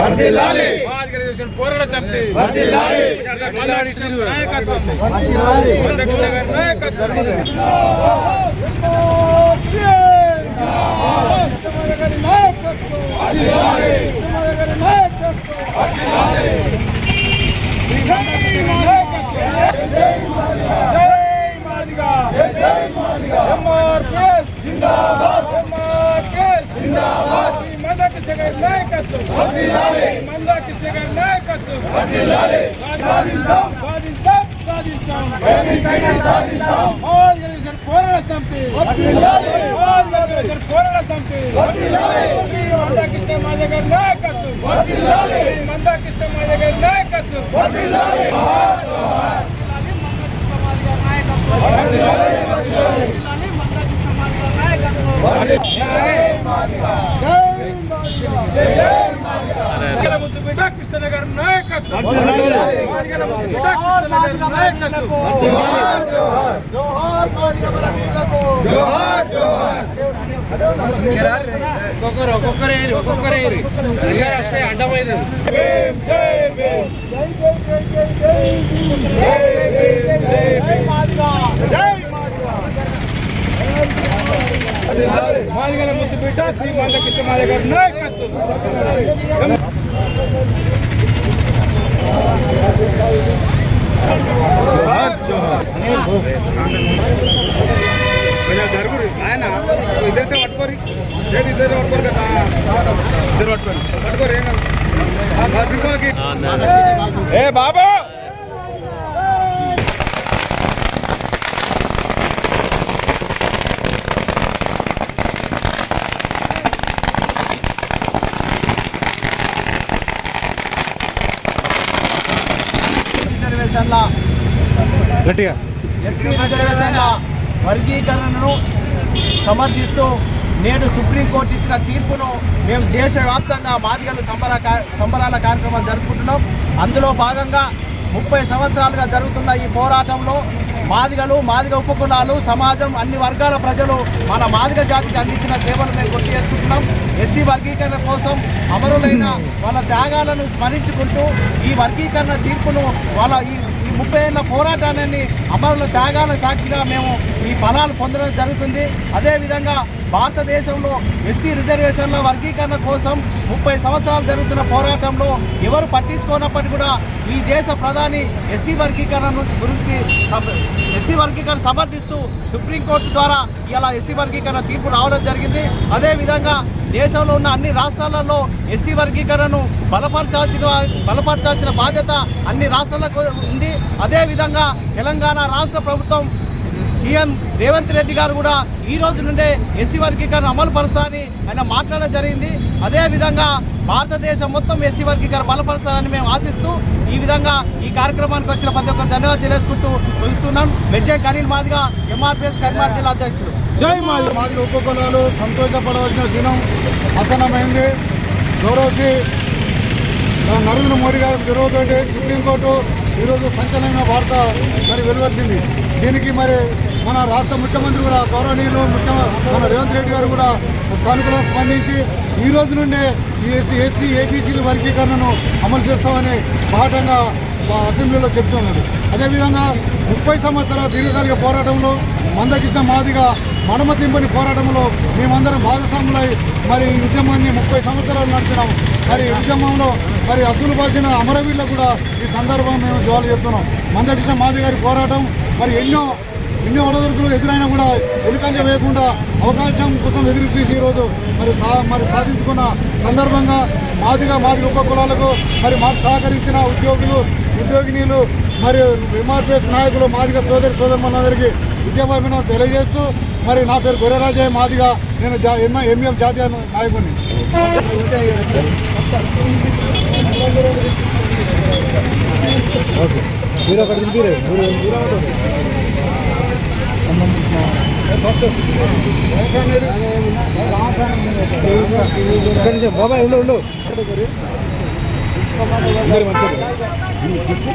Madiga reservation పోరాట సమితి మందా కృష్ణ నాయకత్వం మందా కృష్ణ గారి నాయకత్వం జై మాదిగా ఎంఆర్పిఎస్ ఎంఆర్పిఎస్ ఈ మందా కృష్ణ గారి నాయకత్వం మందా కృష్ణ గారి నాయకత్వం సాధించాం. సాధించాం. సాధించాం. మాదిగ రిజర్వేషన్ పోరాట సమితి. మాదిగ రిజర్వేషన్ పోరాట సమితి. మందా కృష్ణ మాదిగ గారి నాయకత్వం. మందా కృష్ణ మాదిగ గారి నాయకత్వం. మాదిగల ముద్దు బిడ్డ కృష్ణ గారి నాయకత్వం ముద్దు బిడ్డ కృష్ణ గారి నాయకత్వం ఒక్కొక్కరు ఒక్కొక్కరు ఏరి ఒక్కొక్కరు ఏరి వస్తే అడ్డమైంది మాదిగల ముద్దు బిడ్డ శ్రీ మంద కృష్ణ మాదిగ గారి నాయకత్వం జరుగురు ఆయన ఇద్దరితో పట్టుకోరి చేతి ఇద్దరు పట్టుకోరు కదా ఇద్దరు పట్టుకోరు పట్టుకోరు ఏం కాదు. ఆ సింహాలకి ఏ బాబా రిజర్వేషన్ల గట్టిగా. ఎస్సీ రిజర్వేషన్ల వర్గీకరణను సమర్థిస్తూ నేడు సుప్రీంకోర్టు ఇచ్చిన తీర్పును మేము దేశవ్యాప్తంగా మాదిగలు సంబర సంబరాల కార్యక్రమం జరుపుకుంటున్నాం. అందులో భాగంగా ముప్పై సంవత్సరాలుగా జరుగుతున్న ఈ పోరాటంలో మాదిగలు మాదిగ ఉపకులాలు సమాజం అన్ని వర్గాల ప్రజలు మన మాదిగ జాతికి అందించిన సేవలు మేము గుర్తు చేసుకుంటున్నాం. ఎస్సీ వర్గీకరణ కోసం అమరులైన వాళ్ళ త్యాగాలను స్మరించుకుంటూ ఈ వర్గీకరణ తీర్పును వాళ్ళ ఈ ఈ ముప్పై ఏళ్ళ పోరాటాన్ని అమరుల త్యాగాల సాక్షిగా మేము ఈ ఫలాలు పొందడం జరుగుతుంది. అదేవిధంగా భారతదేశంలో ఎస్సీ రిజర్వేషన్ల వర్గీకరణ కోసం ముప్పై సంవత్సరాలు జరుగుతున్న పోరాటంలో ఎవరు పట్టించుకోనప్పటికీ కూడా ఈ దేశ ప్రధాని ఎస్సీ వర్గీకరణ గురించి ఎస్సీ వర్గీకరణ సమర్థిస్తూ సుప్రీంకోర్టు ద్వారా ఇలా ఎస్సీ వర్గీకరణ తీర్పు రావడం జరిగింది. అదేవిధంగా దేశంలో ఉన్న అన్ని రాష్ట్రాలలో ఎస్సీ వర్గీకరణను బలపరచాల్సిన బలపరచాల్సిన బాధ్యత అన్ని రాష్ట్రాలకు ఉంది. అదేవిధంగా తెలంగాణ రాష్ట్ర ప్రభుత్వం సీఎం రేవంత్ రెడ్డి గారు కూడా ఈ రోజు నుండే ఎస్సీ వర్గీకరణ అమలు పరుస్తారని ఆయన మాట్లాడడం జరిగింది. అదేవిధంగా భారతదేశం మొత్తం ఎస్సీ వర్గీకరణ బలపరుస్తారని మేము ఆశిస్తూ ఈ విధంగా ఈ కార్యక్రమానికి వచ్చిన ప్రతి ఒక్కరు ధన్యవాదాలు తెలుసుకుంటూ ముగిస్తున్నాం. మెజ్జే కనీల్ మాదిగా ఎంఆర్పిఎస్ కరీంనగర్ జిల్లా అధ్యక్షుడు జై మాదిగ మాదిరి ఉపకులాలు సంతోషపడవలసిన దినం ఆసన్నమైంది. గౌరవశ్రీ నరేంద్ర మోడీ గారి చొరవతోటి సుప్రీంకోర్టు ఈరోజు సంచలనమైన వార్త మరి వెలువచ్చింది దీనికి మరి మన రాష్ట్ర ముఖ్యమంత్రి కూడా గౌరవనీయులు ముఖ్య మన రేవంత్ రెడ్డి గారు కూడా సానుకూలంగా స్పందించి ఈ రోజు నుండే ఈ ఎస్సీ ఎస్సీ ఏబీసీల వర్గీకరణను అమలు చేస్తామని బాటంగా మా అసెంబ్లీలో చెప్తున్నారు అదేవిధంగా ముప్పై సంవత్సరాల దీర్ఘకాలిక పోరాటంలో మందకృష్ణ మాదిగా మడమతింపని పోరాటంలో మేమందరం భాగస్వాములై మరి ఈ ఉద్యమాన్ని ముప్పై సంవత్సరాలు నడిపినాం. మరి ఈ ఉద్యమంలో మరి అసలు బాసిన అమరవీరులకు కూడా ఈ సందర్భం మేము జోలు చెప్తున్నాం. మందకృష్ణ మాది గారి పోరాటం మరి ఎన్నో ఎన్నో ఒడదొరుకులు ఎదురైనా కూడా ఎలుకంజ వేయకుండా అవకాశం కోసం ఎదురు చూసి ఈరోజు మరి సా మరి సాధించుకున్న సందర్భంగా మాదిగా మాది ఉప కులాలకు మరి మాకు సహకరించిన ఉద్యోగులు ఉద్యోగినీలు మరియు ఎంఆర్పిఎస్ నాయకులు మాదిగ సోదరి సోదరులందరికీ ఉద్యమం తెలియజేస్తూ మరి నా పేరు గొర్రెరాజయ్య మాదిగా నేను ఎంఎం జాతీయ నాయకుడిని. బాబాయ్ ఉండు ఉండు. తీసుకో